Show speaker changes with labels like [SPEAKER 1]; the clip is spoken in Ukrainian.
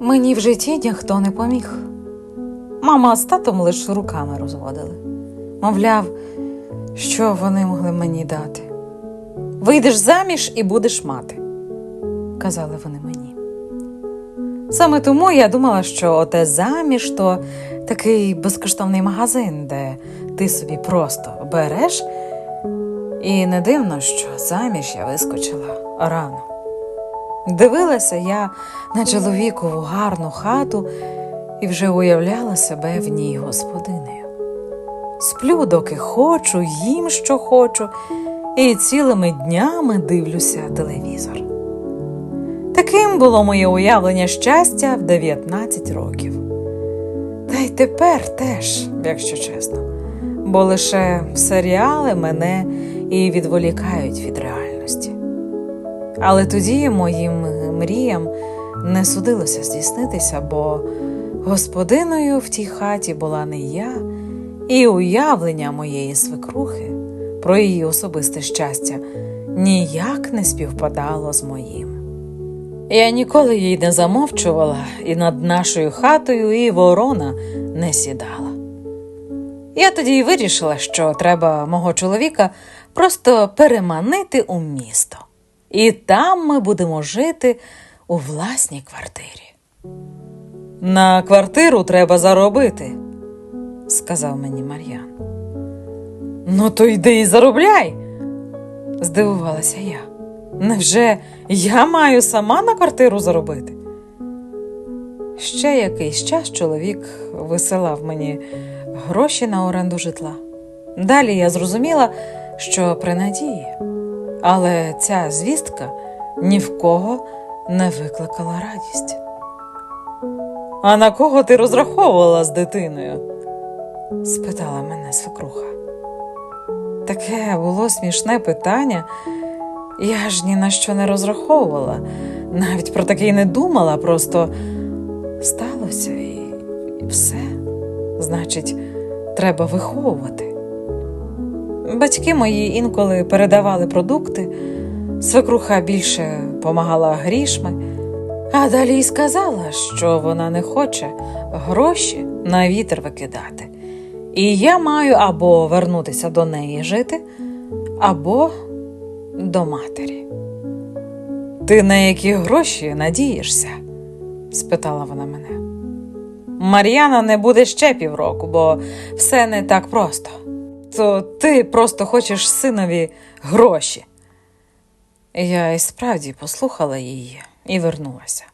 [SPEAKER 1] Мені в житті ніхто не поміг. Мама з татом лише руками розводили. Мовляв, що вони могли мені дати. Вийдеш заміж і будеш мати, казали вони мені. Саме тому я думала, що оте заміж то такий безкоштовний магазин, де ти собі просто береш. І не дивно, що заміж я вискочила рано. Дивилася я на чоловікову гарну хату і вже уявляла себе в ній господинею. Сплю, доки хочу, їм, що хочу, і цілими днями дивлюся телевізор. Таким було моє уявлення щастя в 19 років. Та й тепер теж, якщо чесно, бо лише серіали мене і відволікають від реальності. Але тоді моїм мріям не судилося здійснитися, бо господиною в тій хаті була не я, і уявлення моєї свекрухи про її особисте щастя ніяк не співпадало з моїм. Я ніколи їй не замовчувала, і над нашою хатою і ворона не сідала. Я тоді й вирішила, що треба мого чоловіка просто переманити у місто. І там ми будемо жити у власній квартирі. На квартиру треба заробити, сказав мені Мар'ян. Ну, то йди і заробляй, здивувалася я. Невже я маю сама на квартиру заробити? Ще якийсь час чоловік висилав мені гроші на оренду житла. Далі я зрозуміла, що при надії, але ця звістка ні в кого не викликала радість. А на кого ти розраховувала з дитиною? спитала мене свекруха. Таке було смішне питання. Я ж ні на що не розраховувала, навіть про таке й не думала, просто сталося і, все. Значить, треба виховувати. Батьки мої інколи передавали продукти, свекруха більше помагала грішми, а далі й сказала, що вона не хоче гроші на вітер викидати. І я маю або вернутися до неї жити, або до матері. Ти на які гроші надієшся? спитала вона мене. Мар'яна не буде ще півроку, бо все не так просто. То ти просто хочеш синові гроші. Я і справді послухала її і вернулася.